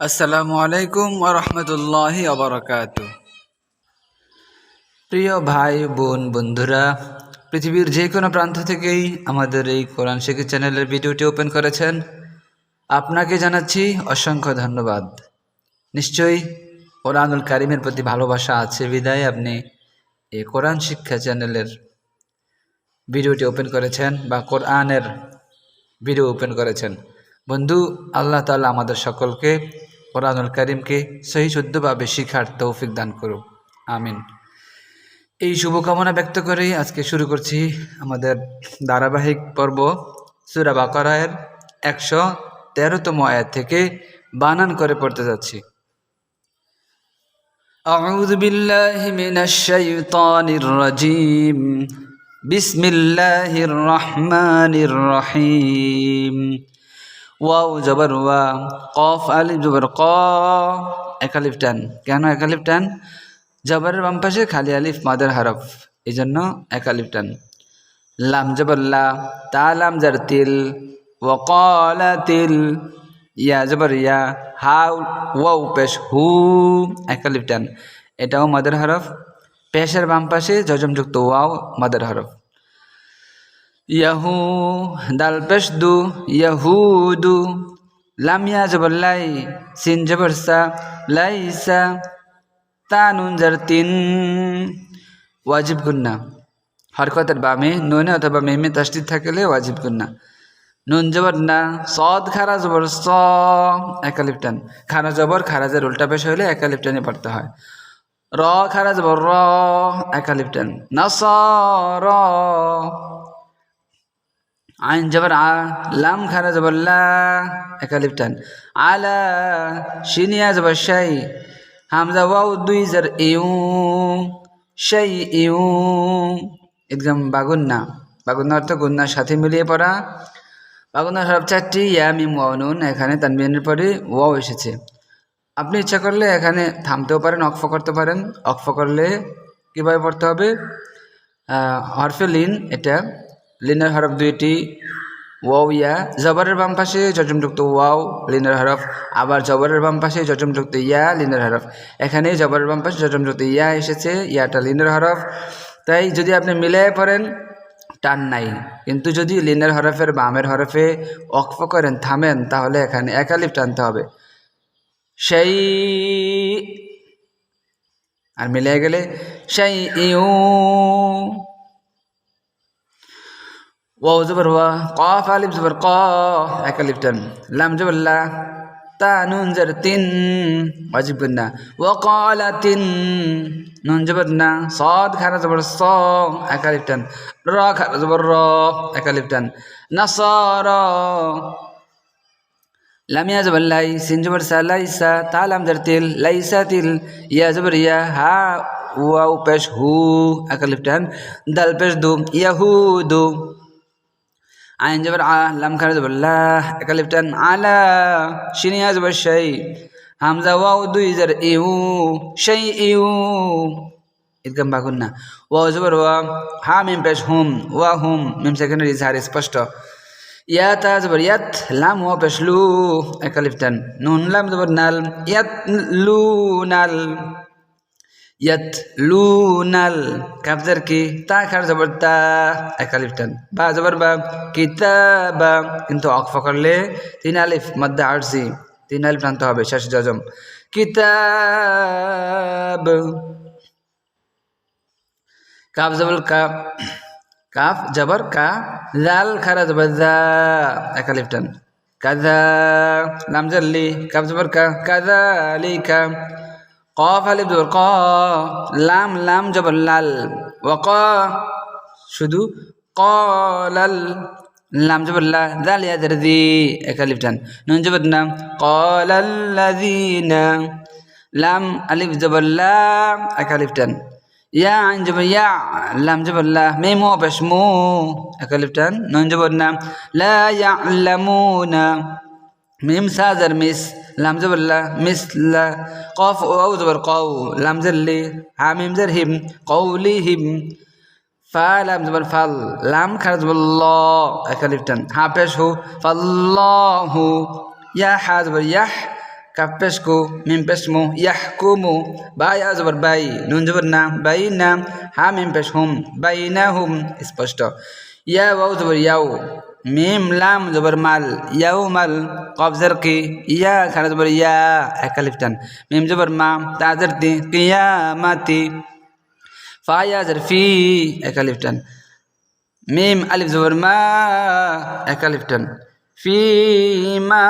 আসসালামু আলাইকুম রহমতুল্লাহি আবরকাত প্রিয় ভাই, বোন, বন্ধুরা, পৃথিবীর যে কোনো প্রান্ত থেকেই আমাদের এই কোরআন শিখি চ্যানেলের ভিডিওটি ওপেন করেছেন। আপনাকে জানাচ্ছি অসংখ্য ধন্যবাদ। নিশ্চয়ই কোরআনুল কারিমের প্রতি ভালোবাসা আছে, বিদায়। আপনি এই কোরআন শিক্ষা চ্যানেলের ভিডিওটি ওপেন করেছেন বা কোরআনের ভিডিও ওপেন করেছেন। বন্ধু, আল্লাহ তাআলা আমাদের সকলকে কোরআনুল করিমকে সহি শুদ্ধভাবে শিখার তৌফিক দান করুক আমিন এই শুভকামনা ব্যক্ত করেই আজকে শুরু করছি আমাদের ধারাবাহিক পর্ব সুরা বাকরায়ের একশো তেরোতম আয়াত থেকে বানান করে পড়তে যাচ্ছি أعوذ بالله من الشيطان الرجيم بسم الله الرحمن الرحيم ওয়াও, জবর ওয়া কফ, আলিফ, জবর, ক। একালিফ টান। কেন একালিফ টান? জবরের বাম পাশে খালি আলিফ, মাদার হরফ। এই জন্য একালিফ টান। লাম, জবর, লা। তা, লাম, জার, তিল। ওয়াকালা, তিল। ইয়া, জবর, ইয়া। হাউ, ওয়াও, পেশ, হু। একালিফ টান। এটাও মাদার হরফ। পেশের বাম পাশে যজমযুক্ত ওয়াও, মাদার হরফ। ইয়াহু দাল পেশ দু ইয়াহুদু। লাম ইয়া জবর লাই, সিন জবর সা লাইসা তা নুন জার তিন। ওয়াজিব গুন্না। হরকতের বামে নুনে অথবা মেমে তাস্তির থাকলে ওয়াজিব গুন্না। নুন জবর না, সদ, খারা জবর স একালিপটান খারা জবর খারাজের উল্টা পেশ হইলে একালিপটানে পড়তে হয়। র, খারা জবর র একালিপটান স, র। আইন জবর আ, লাম খারা জবর লা একালিপটান আলা, শিনিয়া জবর শাই, হামজা ওয়াও দুই জার ইউ, শাই ইউ। একদম বাগুন্না। বাগুন্না অর্থ গুন্নার সাথে মিলিয়ে পড়া। বাগুন্নার সব চারটি ইয়া মিম ওয়াও নুন এখানে তানবিনের পরে ওয়াও এসেছে। আপনি ইচ্ছা করলে এখানে থামতেও পারেন অক্ফ করতে পারেন। অক্ফ করলে কীভাবে পড়তে হবে? হরফে লিন, এটা লিনের হরফ দুইটি ওয়াও ইয়া। জবরের বাম পাশে যজমযুক্ত ওয়াও লিনার হরফ আবার জবরের বাম পাশে যজমযুক্ত ইয়া লিনার হরফ এখানে জবরের বাম পাশে যজমযুক্ত ইয়া এসেছে, ইয়াটা লিনার হরফ তাই যদি আপনি মিলে পড়েন, টান নাই। কিন্তু যদি লিনের হরফের বামের হরফে অক্ফ করেন, থামেন, তাহলে এখানে একালিফ টানতে হবে। সেই আর মিলে গেলে, সেই ইউ ওয়াও জবর ওয়া কফ আলিফ জবর ক, এক আলিফ টান। লাম জবর লা, তা, নুন জবর তিন, ওয়াজিব গুন্না ওয়া ক্বালা তিন, নুন জবর না। সাদ, খারা জবর স, এক আলিফ টান। র, খারা জবর র, এক আলিফ টান। নাসারা লাম ইয়া জবর লাই, সিন জবর সা লাইসা তা, লাম জবর তিল লাইসা তিল, ইয়া জবর ইয়া, হা, ওয়াও, পেশ, হু, এক আলিফ টান। দাল, পেশ, দু ইয়াহুদু আইন জবর আ, লাম খারা জবর লা একালিফ টান আলা শিনিয়া জবর শাই হামজা ওয়াও দুই জার ইউ শাই ইউ। ইদগাম বাগুন না। ওয়াও জবর ওয়া, হা মিম পেশ হুম, ওয়া হুম, মিম সেকেন্ডারি ইজহার স্পষ্ট। ইয়া তা জবর ইয়াত লাম ওয়া পেশ লু একালিফ টান নুন লাম জবর নাল, ইয়াত লু নাল। ইয়াতলুনাল কাবজার কি? তা খার জবর তা একালিফ টান বা জবর বা কিতাবা। কিন্তু অক্ফ করলে তিন আলিফ মধ্যে আরসি তিন আলিফ টানতে হবে, শেষ জজম। কিতাব। কাব জবর কা, কাফ জবর কা, জাল খারা জবর জা একালিফ টান কাজা নাম জাল্লি কাব জবর কা, কাজা লিকা কফ আলিফ জবর ক, লাম লাম জবর লাল ওয়াক শুধু কলাল লাম জবর লা, দাল ইয়া জার দি, এক আলিফ টান। নুন জবর না। কলাল্লাযিনা লাম, আলিফ জবর লা, এক আলিফ টান। ইয়া, আইন জবর ইয়া, লাম জবর লা মিম ওয়া পেশ মু, এক আলিফ টান। নুন জবর না লা ইয়ালামুনা মিম সাজার মিস লাম জবর লা মিস লা কফ ওয়াও জবর কও লাম জাল্লি হা জার হিম কওলি হিম ফা লাম জবর ফাল লাম খারা জবর ল একালিফ টান হা পেশ হু ফাল্লাহু ইয়া হা জবর ইয়াহ কাপ পেশ কু মিম পেশ মু ইয়াহ কুমু বা ইয়া জবর বাই নুন জবর না বাই না হা মিম পেশ হুম বাই না হুম স্পষ্ট ইয়া ওয়াও জবর ইয়াও মিম, লাম, জবর মাল ইয়াও মাল কবজর কি, ইয়া, খানা জবর ইয়া একালিফটান মিম, জবর মা তাজর তি, কিয়ামাতি ফা ইয়া জর ফি একালিফটান মিম, আলিফ, জবর মা একালিফটান ফি, মা,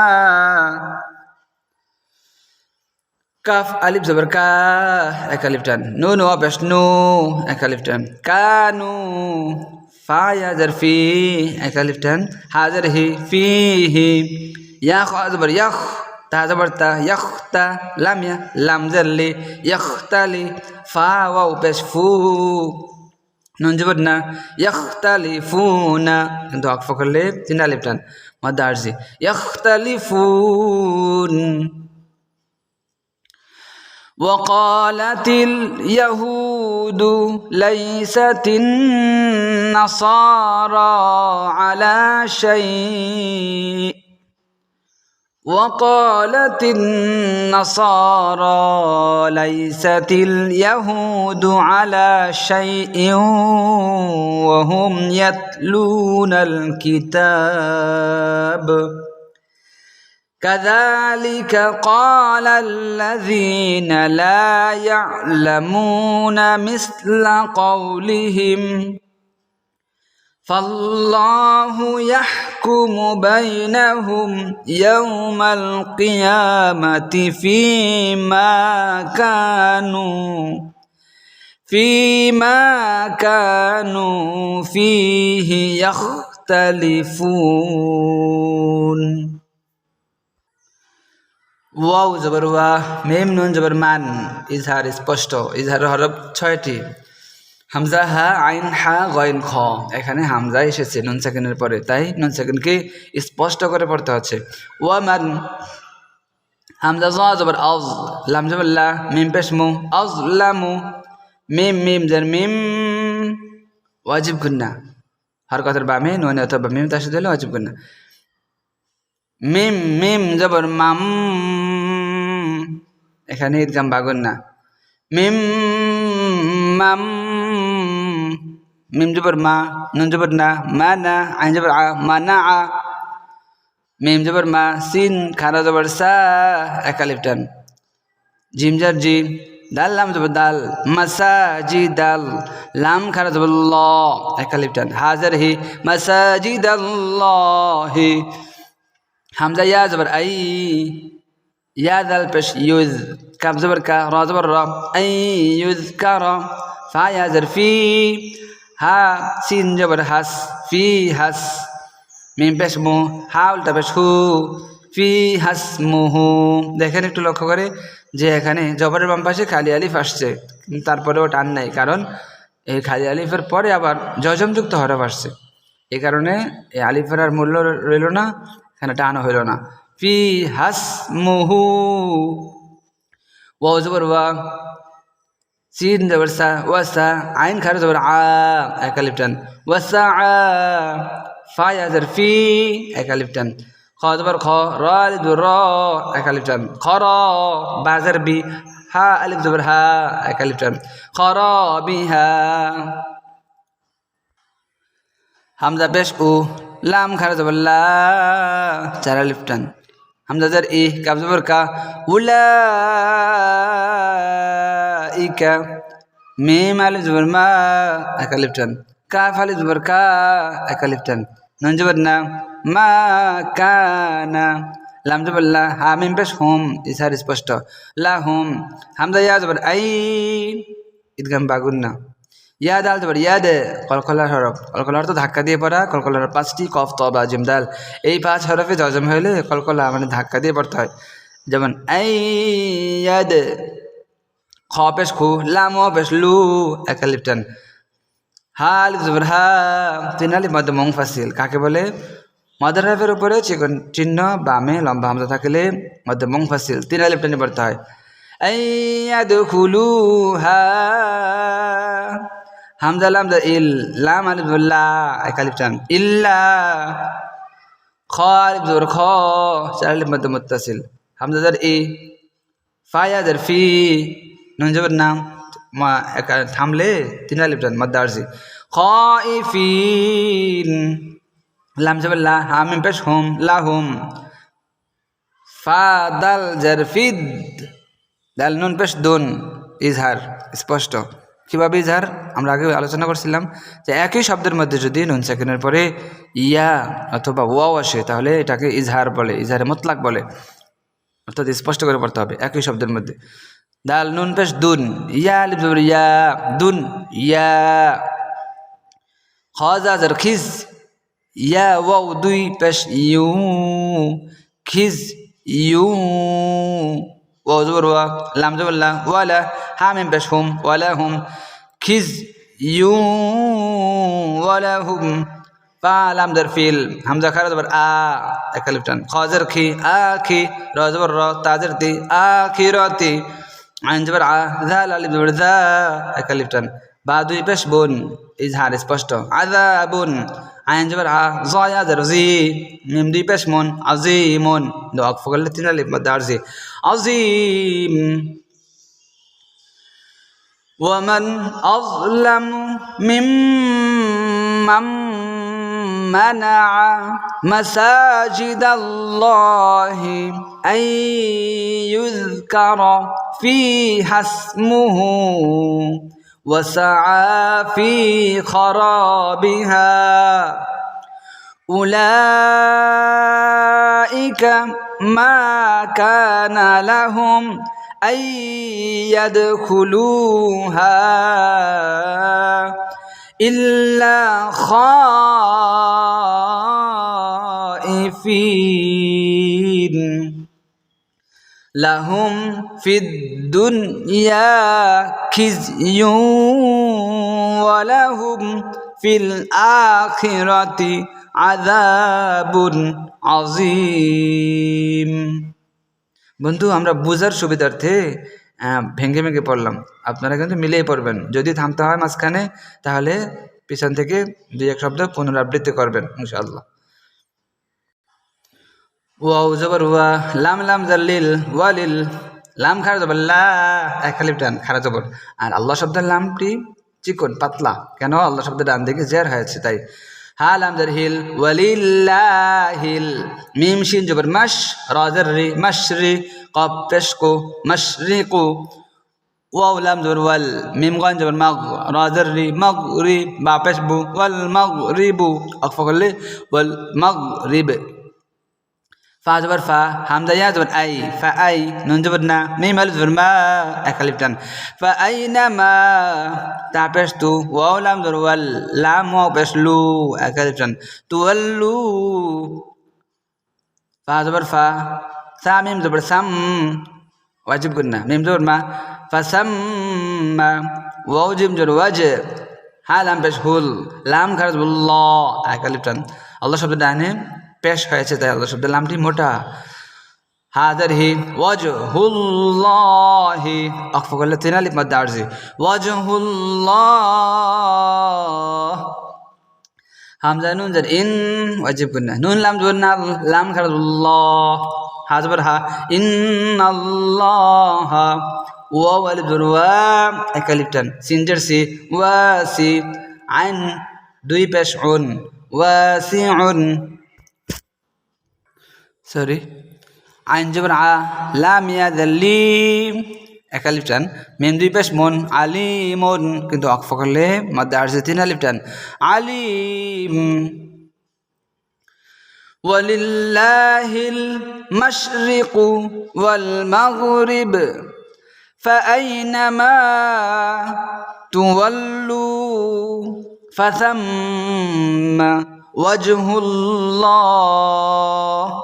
কাফ, আলিফ, জবর কা একালিফটান নু, নো পেশ নু একালিফটান কানু ফা ইয়া জর ফি একালিফটান হাজার হি, ফি হি ইয়া খ জবর ইয়াখ, তা জবর তা, ইয়াখ, তা, লাম, ইয়া, লাম জরলি ইয়াখ তালি ফা, ওয়াও, পেশ, ফু, নুন, জবর, না ইয়াখতালিফুনা কিন্তু অক্ফ করলে তিন আলিফ টান মাদ্দা আরজি ইয়াখতালিফুন وقالت اليهود ليست النصارى على شيء. وقالت النصارى ليست اليهود على شيء وهم يتلون الكتاب. كذلك قال الذين لا يعلمون مثل قولهم. فالله يحكم بينهم يوم القيامة فيما كانوا فيما كانوا فيه يختلفون. ওয়াও জবর ওয়া, মেম নুন জবর মান, ইজহার স্পষ্ট, ইজহার হরফ ছয়টি। হামজা, হা, আইন, হা, গয়ন, খ। এখানে হামজা এসেছে নুন সেকেন্ডের পরে, তাই নুন সেকেন্ডকে স্পষ্ট করে পড়তে হচ্ছে। ওয়া মান, হামজা, জ, জবর আজ লাম, জবর মিম, পেশ, মু আজ লামু মিম মিম, জের, মিম, ওয়াজিব গুন্না। হর কথার বামে, নুন অথবা মিম, তার সাথে হলে ওয়াজিব গুন্না। মিম মিম, জবর, মাম এখানে ঈদগাম বাগুন না। মিম, মাম, মিম জবর মা, নুন জবর না, মা না, আইন জবর আ, মা না আ। মিম জবর মা, সিন, খারা জবর সা, একালিপটান। জিম জার জি, দাল, লাম জবর দাল মাসা জি, দাল, লাম, খারা জবর ল, একালিপটান। হাজার হি মাসা জি, দাল হি। হামজা, ইয়া জবর আই। ইয়া দাল পেশ ইউজ কাব জবর কা র জবর র ইউজ কা র ফা ইয়া ফি হা সিন জবর হাস ফি হাস মিম পেশ মু হা উল্টা পেশ হু ফি হাস মুহু দেখেন একটু লক্ষ্য করে যে এখানে জবরের বাম পাশে খালি আলিফ আসছে। তারপরেও টান নাই, কারণ এই খালি আলিফের পরে আবার জজমযুক্ত হরফ আসছে। এই কারণে এই আলিফের আর মূল্য রইল না, এখানে টানো হইল না। ফি হাস মুহু ওয়াও জবর ওয়া, সিন জবর সা ওয়াসা আইন খারে জবর আ, একালিপটান। ওয়াসা আ, ফা ইয়াজর ফি, একালিপটান। খ জবর খ, র, আলিফ র, একালিপটান। খ, র বাজার বি, হা, আলিফ জবর হা, একালিপটান। খ, র, বি, হা। হামজা পেশ উ, লাম খারা জবর লা, চারা লিফটান হামজা জার ই কাব জবর কা উলা ইকা মিম আলিফ জবর মা, একা লিফটান কাফ আলিফ জবর কা, একা লিফটান নুন জবর না, মা কানা লাম জবর লা, হা মিম পেশ হুম ইসার স্পষ্ট। লা হুম, হামজা ইয়া জবর আই ঈদগাম বাগুন না। ইয়া দাল জবর ইয়া দে কলকলার হরফ। কলকলার তো ধাক্কা দিয়ে পড়া, কলকলার পাঁচটি কফ ত বা জিম, দাল। এই পাঁচ হরফে জজম হইলে কলকলা মানে ধাক্কা দিয়ে পড়তে হয়। যেমন আই ইয়া দে খ পেশ খু, লাম পেশ লু, একালিপটান। হাল, জবর, হা, তিন মধ্য মং, ফাসিল। কাকে বলে? মদার হরফের উপরে চিকন চিহ্ন, বামে লম্বা হামজা থাকলে মধ্য মং, ফাসিল, তিন আলিফ টেনে পড়তে হয়। আইয়াদখুলুহা হামজা, লাম ইল, লাম, আলিফ লা একালিফ টান ইল্লা খ, আলিফ জবর খ, চার আলিফ, মধ্য মুত্তাসিল। হামজাদার ই। ফায়াদার ফি। নুন নাম। মা, একা থামলে তিন আলিফ টান মাদ্দারজি খাইফিন। লাম জবর লা, হামিম, পেশ, হুম, লা, হুম। ফা, দাল জারফিদ দাল, নুন, পেশ, দুন। ইজহার, স্পষ্ট। কীভাবে ইজহার আমরা আগে আলোচনা করছিলাম যে একই শব্দের মধ্যে যদি নুন সেকেন্ডের পরে ইয়া অথবা ওয়াও আসে, তাহলে এটাকে ইজহার বলে, ইজহারে মতলাক বলে। অর্থাৎ স্পষ্ট করে পড়তে হবে, একই শব্দের মধ্যে। দাল, নুন, পেশ, দুন। ইয়া জবর ইয়া, দুন। ইয়া। খাজাজার খিজ। ইয়া, ওয়াও, দুই, পেশ, ইউ। খিজ, ইউ। ওয়াও জবর ওয়া লাম জবর লা ওয়ালা হা মিম পেশ হুম ওয়ালা হুম খিজ ইউ ওয়ালা হুম ফা লাম দের ফিল হামজা খারা জবর আ একালিফ টান খাজার খি আ খি র জবর র তাজর তি আ খি রতি আইন জবর আ জাল আলিফ জবর জা একালিফ টান বা দুই পেশ বুন ইজহার স্পষ্ট আদা বুন عين جبر زايا درزي ميم دي بشمون عظيمون. دو أقف قال لتنا اللي بدارزي عظيم. ومن أظلم ممن منع مساجد الله أن يذكر فيها اسمه. وسعى في خرابها. أولئك ما كان لهم أن يدخلوها إلا خائفين. লাহুম ফিদ্দুনিয়া ওয়ালাহুম ফিল আখিরাতি আযাবুন আজিম বন্ধু, আমরা বুজার সুবিধার্থে ভেঙে ভেঙে পড়লাম। আপনারা কিন্তু মিলেই পড়বেন। যদি থামতে হয় মাঝখানে, তাহলে পিছন থেকে দুই এক শব্দ পুনরাবৃত্তি করবেন, ইনশাআল্লাহ। ওয়াও জবর ওয়া, লাম লাম জাল্লিল ওয়ালিল, লাম খারা জবর, লা খালি টান খারা জবর। আর আল্লাহ শব্দের লামটি চিকন, পাতলা। কেন? আল্লাহ শব্দের ডান দিকে জের হয়েছে, তাই। হা, লাম, জার, হিল, ওয়ালিল্লাহিল, মিম, শিন, জবর মাস রাজার রি মাসরি কপ রি কো ওয়াও, লাম, জবর, ওয়াল, মিম, গান, জবর, মাগ রাজার রি, মাগ, রি, বা পেশবু ওয়াল, মাগ রিবু অকফা করলে, ওয়াল, মাগ রিবে مغرب با پیش بو والمغرب اقفا كله والمغرب فا زبر فا حمزة يا زبر أي فأي نون زبر نا ميم ألف زبر ما أكلفتن فأينما تا پیش تو واو لام زبر وال لام واو پیش لو أكلفتن تولو فا زبر فا ثا ميم زبر سم واجب قلنا ميم زبر ما فسمى واو جيم جر وجه হ্যাঁ লাম পেশ হুল লাম খারাজ বল্লাহ একালিপটান আল্লাহ শব্দ ডানে পেশ হয়েছে তাই আল্লাহ শব্দের লামটি মোটা। হাজার হি ওয়াজ হুল্লাহি অক্ফ করলে তিন আলিফ মধ্যে আরজি। ওয়াজ হুল্লাহ হামজা নুন জার ইন, ওয়াজিব গুন্না নুন লাম জবর না, লাম খারাজ আল্লাহ। হা জবর হা। ইন আল্লাহ ওয়াও আলিফ জবর ওয়া। এক আলিফ টান। সিন জার সি। ওয়া সি। আইন দুই পেশ উন। ওয়াসিউন সরি আইন জবর আ লাম ইয়া দাল্লি এক আলিফ টান মেম দুই পেশ মন আলিমন কিন্তু অক্ফ করলে মধ্যে আসছে তিন আলিফ টান আলিম ولله المشرق والمغرب فأينما تولوا فثم وجه الله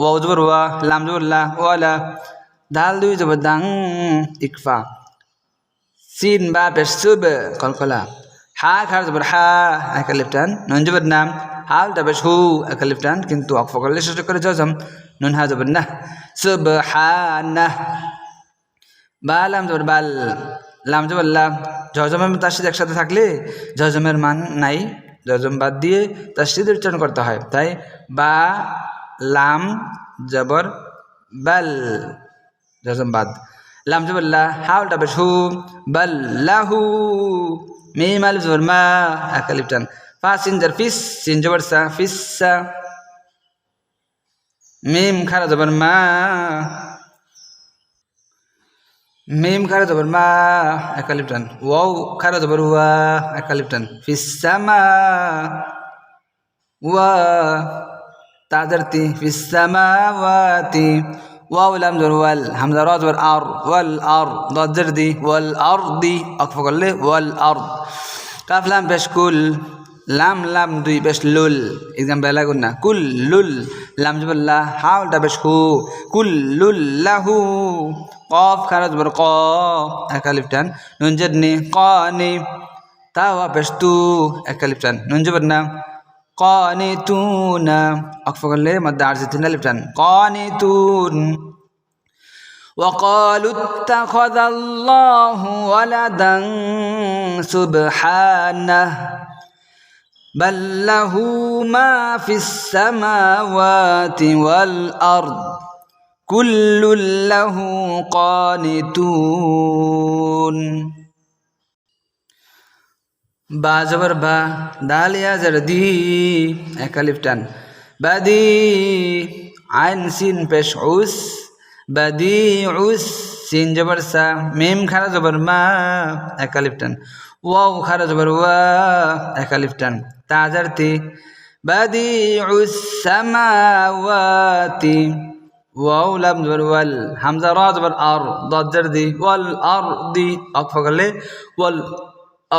ওয়া লাম জবর লা ওয়ালা দাল দুই জবর দাং ইকফা সিন বা পেশ সুব কলকলা হা খার জবর হা একা লিফটান নুন জবর নাম হাল দাবেশ হু একা লিফটান কিন্তু অক্ফ করলে করে জজম নুন হা জবর না সুব হা না বা লাম জবর বাল লাম জবর লাম জজম এবং তাসিদ একসাথে থাকলে জজমের মান নাই জজম বাদ দিয়ে তাসিদ উচ্চারণ করতে হয় তাই বা লাম জবর বাল বাদ লাম জবর লা হাউল ডাবেশ হু বাল লাহু মিম আলিফ জবর মা একালিফ টান ফা সিন জর ফিস সিন জবর সা ফিস সা মিম খারা জবর মা মিম খারা জবর মা একালিফ টান ওয়াও খারা জবর ওয়া একালিফ টান ফিস সামা ওয়া তাদেরতি ফিসামাওয়াতি ওয়াও, লাম, জোর, ওয়াল, হামজা রাজ ওয়াল আর ওয়াল, আর দজর দি, ওয়াল, আর, দি অক্ষ করলে ওয়াল, আর। কাফ, লাম বেশ কুল, লাম লাম, দুই বেশ লুল এক্সাম বেলা গুন না। কুল, লুল, লাম জবল্লা হাউলটা বেশ হু, কুল, লুল লাহু কফ খারাজ বর ক, একালিফ, টান, নুন জেডনি ক, নি তাওয়া বেশ তু, একালিফ, টান, নুন জবর না قانتون. أكفر لي مد عرزتنا لفتن قانتون. وقالوا اتخذ الله ولدا سبحانه بل له ما في السماوات والأرض كل له قانتون. বাজবর বা দাল ইয়াজার দি, একালিফ টান। বাদি আইন সিন পেশ উস বাদি উস, সিন জবর সা, মেম খারা জবর মা, একালিফ টান। ওয়াও খারা জবর ওয়া, একালিফ টান। তাজার তি বাদি উস সামাওয়াতি ওয়াও লাম জবর ওয়াল, হামজা রা জবর আর দজ্জার দি, ওয়াল আর দি অক্ফ করলে ওয়াল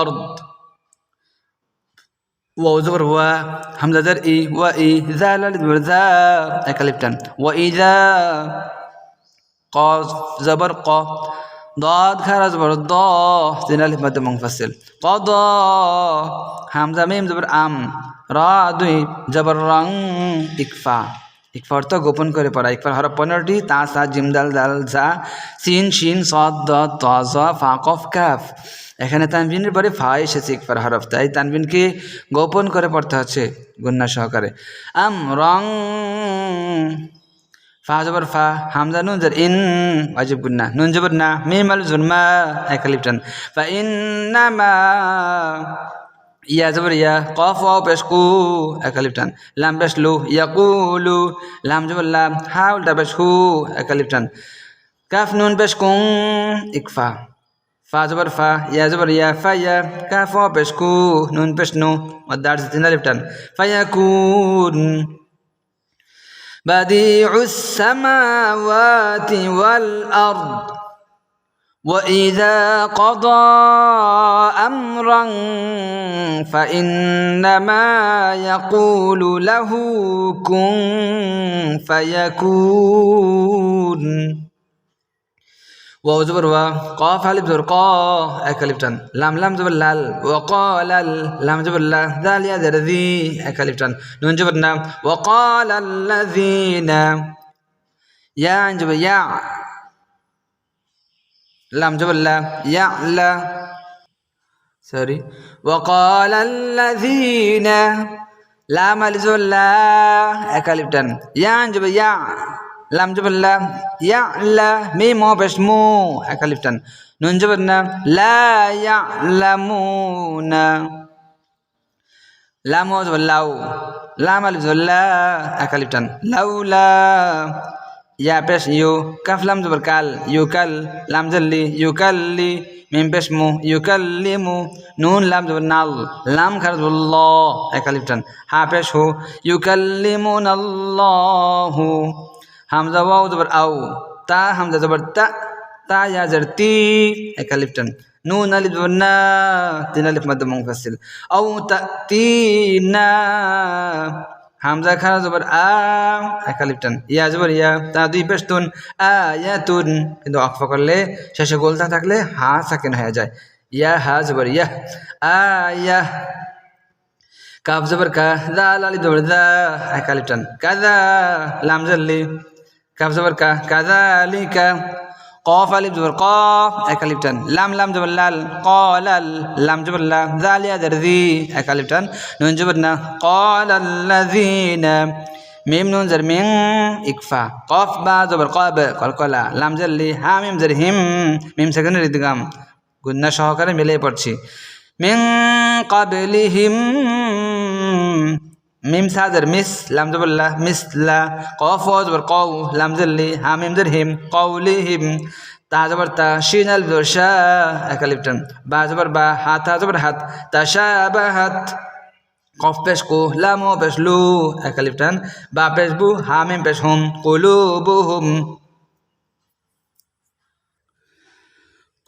আর্দ اقفا قال لي والارض واو زبر و همزة زر إي وإي ذا لال زبر ذا أكلفتن وإذا قاف زبر قا ضاد خار زبر ضا زين ألف مد منفصل قضى همزة ميم زبر أم را দুই জবর রং ইকফা ইকফা অর্থ গোপন করে পড়া ইকফার হরফ পনেরোটি তা সা জিম দাল দাল জা সিন শিন সদ দ ত জ ফা কফ কাফ এখানে তানবিনের পরে ফা এসেছে ইকফার হরফ, তাই তানবিনকে গোপন করে পড়তে হচ্ছে গুন্না সহকারে। আম রং ফা জবর ফা, হামজা নুন জর ইন, ওয়াজিব গুন্না নুন জবর না, মিম আল জুরমা একালিপটান। ফা ইন্নামা ইয়া জবর ইয়া, কফ ওয়াও পেশ কু, একালিপটান। লাম পেশ লু ইয়াকুলু লাম জবর লাম, হা উল্টা পেশ হু, একালিপটান। কাফ নুন পেশ কুং, ইকফা। فا زبر فا يا زبر يا فيا كاف بشكو نون بشنو والدار ستين لفتن فيكون بديع السماوات والأرض وإذا قضى أمرا فإنما يقول له كن فيكون. واو زبر وا قاف الف زبر قا اكلفتن لام لام زبر لال وقال لام زبر لا ذال يا ذي اكلفتن نون زبر نام وقال الذين يا زبر يا لام زبر لا يا لا. سوري. وقال الذين لام الف زبر لا اكلفتن يا زبر يا. লাম জবর লা ইয়া লা মু একালিফটান নুন জবর না লা ইয়া লামুনা লাম লাউ, লাম আলিফ জবর লা একালিফটান লাউলা ইয়া পেশ ইউ, কাফ লাম জবর কাল, ইউ কাল, লাম জল্লি ইউ কাল্লি মিম পেশ মু, ইউ কাল্লিমু নুন লাম জবর নাল, লাম খার জবর ল একালিফটান হা পেশ হু, ইউ কাল্লিমুন আল্লাহু হামজা ওয়াও জবর আউ, তা, হামজা জবর তা তা, ইয়া জর তি, একা লিফটান নুন, আলিফ, জবর না, তিন আলিফ মধ্য মুফাসিল আউ, তা, তি, না, হামজা খারা জবর আ একালিপটান ইয়া জবর ইয়া, তা, দুই পেশ তুন আ, ইয়া তুন। কিন্তু অক্ফ করলে শেষে গোলতা থাকলে হা সাকিন হয়ে যায়। ইয়া, হা জবর ইয়া, আ, ইয়া। কাফ জবর কা, দা, লালি জবর দা একালিপটান কাদা লাম জল্লি কাফ জবর কা কাযালিকা কফ আলিফ জবর কফ এক আলিফ টান লাম লাম জবর লাল কলাল লাম জবর লা জালিয়া জারদি এক আলিফ টান নুন জবর না কলাল্লাযিনা মিম নুন জর মিং ইকফা কফ বা জবর কব কলকলা লাম জর লি হা মিম জর হিম মিম সেকেন্ডের ইদগাম গুন্না সহকারে মিলে পড়ছি মিং কাবলিহিম মিম সাজের মিস লামজাবুল্লাহ মিসলা কফ জবর কৌ লামজল্লি হা মিমজের হিম কৌলি হিম তাহাজবর তা শিন আল শা একালিপ্টন বা জবর বা হাত হাজবর হাত তাশা বা হাত কফ পেশ কু লামো পেশ লু একালিপ্টন বা পেশ বু হামিম পেশ হুম কুলু বু হুম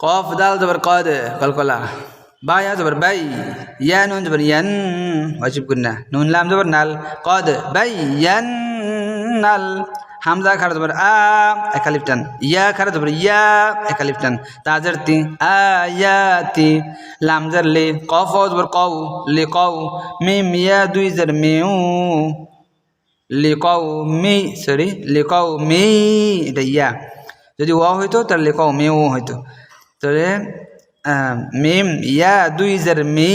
কফ দাল জবর কদ কলকলা बा यहाँ जबर बाई, या उन जबर यन वाचिप कुन्ना नून लाम जबर नल, कद बाई, यन नल। हमजा खर जबर आ, एकलिप्टन। या खर जबर या, एकलिप्टन। ताजर ती, आ, या ती। लाम जर ले, कौफ जबर कौ, ले कौ, मीम, या दुई जर मेऊ। लेकाउ मी, सॉरी, ले लेकाउ मी এটা ইয়া যদি ওয়া হইতো তাহলে লেকাও মেও হইতো তাহলে মিম, ইয়া দুই জার মি,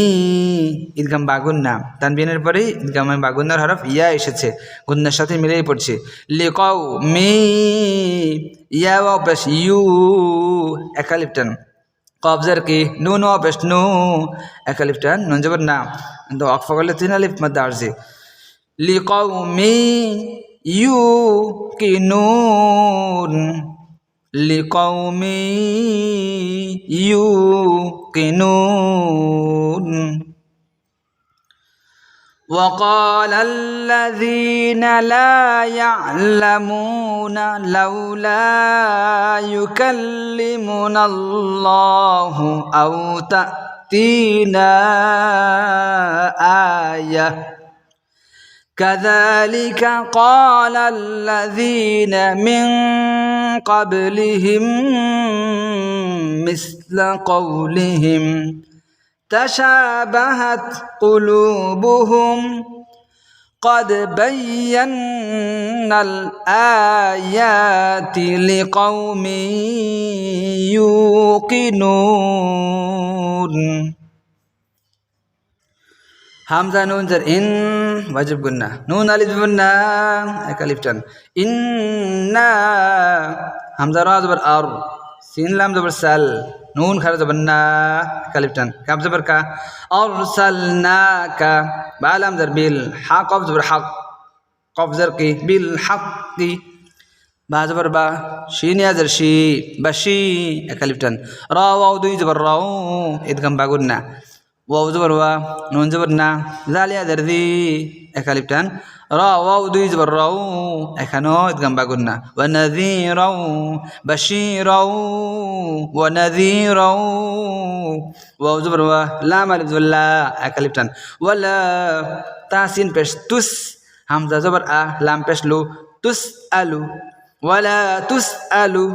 ঈদগাম বাগুন্না। তানবিনের পরে ঈদগামে বাগুন্নার হরফ ইয়া এসেছে। গুন্নার সাথে মিলেই পড়ছে। লিকাউ মি, ইয়া ওয়া পেশ ইউ একালিপটান কবজার কি, নুন ওয়া পেশ নু একালিপটান নুন জবর না। কিন্তু অক্ফ করলে তিন আলিফ মধ্যে আসছে। লিকাউ মি, ইউ কি নুন لقوم يوقنون. وقال الذين لا يعلمون لولا يكلمنا الله أو تأتينا آية. كذلك قال الذين من قبلهم مثل قولهم تشابهت قلوبهم قد بينا الآيات لقوم يوقنون হামজা নুন জার ইন, ওয়াজিব গুন্না নুন আলিফ গুন্না এক আলিফ টান। ইন্না হামজা রা জবর আর, সিন লাম জবর সাল, নুন খারা জবর না, এক আলিফ টান। কাব জবর কা আরসালনাকা বা লাম জার বিল হা কব জবর হক। কব জার কি? বিল হাক্কি বা জবর বা শিন ইয়া জার শি, বা শি, এক আলিফ টান। রা, ওয়াও দুই জবর রাও ইদগাম বা ওয়াও জবর ওয়া নুন জবর না জালিয়া দারদি একালিপটান র ওয়াও দুই জবর রাও এখানেও ইদগাম বাগুন না ওয়া নাযীরাও বাশীরাও ওয়া নাযীরাও ওয়াও জবর ওয়া লাম আলিফ জবর লা একালিপটান ওয়ালা তাসিন পেশ তুস হামজা জবর আ লাম পেশ লু তুস আলু ওয়ালা তুস আলু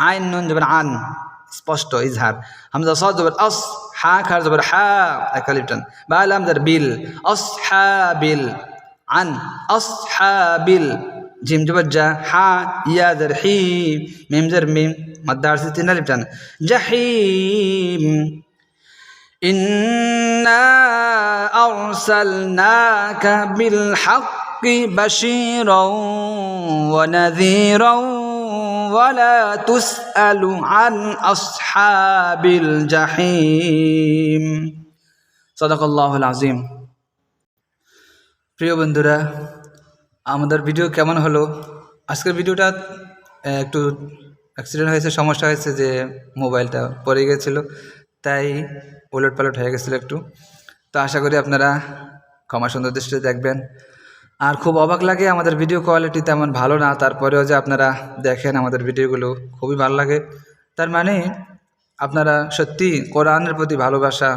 আইন নুন জবর আন স্পষ্ট ইজহার হামজা সদ জবর আস হা খার জবর হা একালিপটান বা লাম জার বিল অস হা বিল আন অস হা বিল জিম জবর জা হা ইয়া জার হি মিম জার মিম মদ্দার সে তিন আলিপটান জাহিম إنا أرسلناك بالحق بشيرا ونذيرا ولا تسأل عن أصحاب الجحيم صدق الله العظيم প্রিয় বন্ধুরা আমাদের ভিডিও কেমন হলো আজকের ভিডিওটা আহ, একটু অ্যাক্সিডেন্ট হয়েছে সমস্যা হয়েছে যে মোবাইলটা পড়ে গেছিলো তাই উলট পালট হয়ে গেছিলো একটু তো আশা করি আপনারা ক্ষমা সুন্দর দৃষ্টিতে দেখবেন আর খুব অবাক লাগে আমাদের ভিডিও কোয়ালিটি তেমন ভালো না, তারপরেও যে আপনারা দেখেন আমাদের ভিডিওগুলো খুবই ভালো লাগে। তার মানে আপনারা সত্যি কোরআনের প্রতি ভালোবাসা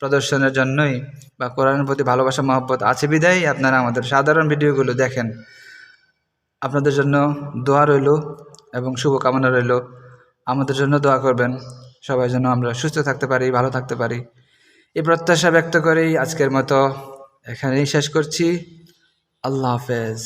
প্রদর্শনের জন্যই বা কোরআনের প্রতি ভালোবাসা, মহব্বত আছে বিদায়ই আপনারা আমাদের সাধারণ ভিডিওগুলো দেখেন। আপনাদের জন্য দোয়া রইল এবং শুভকামনা রইল। আমাদের জন্য দোয়া করবেন। সবাই যেন আমরা সুস্থ থাকতে পারি, ভালো থাকতে পারি। এই প্রত্যাশা ব্যক্ত করেই আজকের মতো এখানেই শেষ করছি। আল্লাহ হাফেজ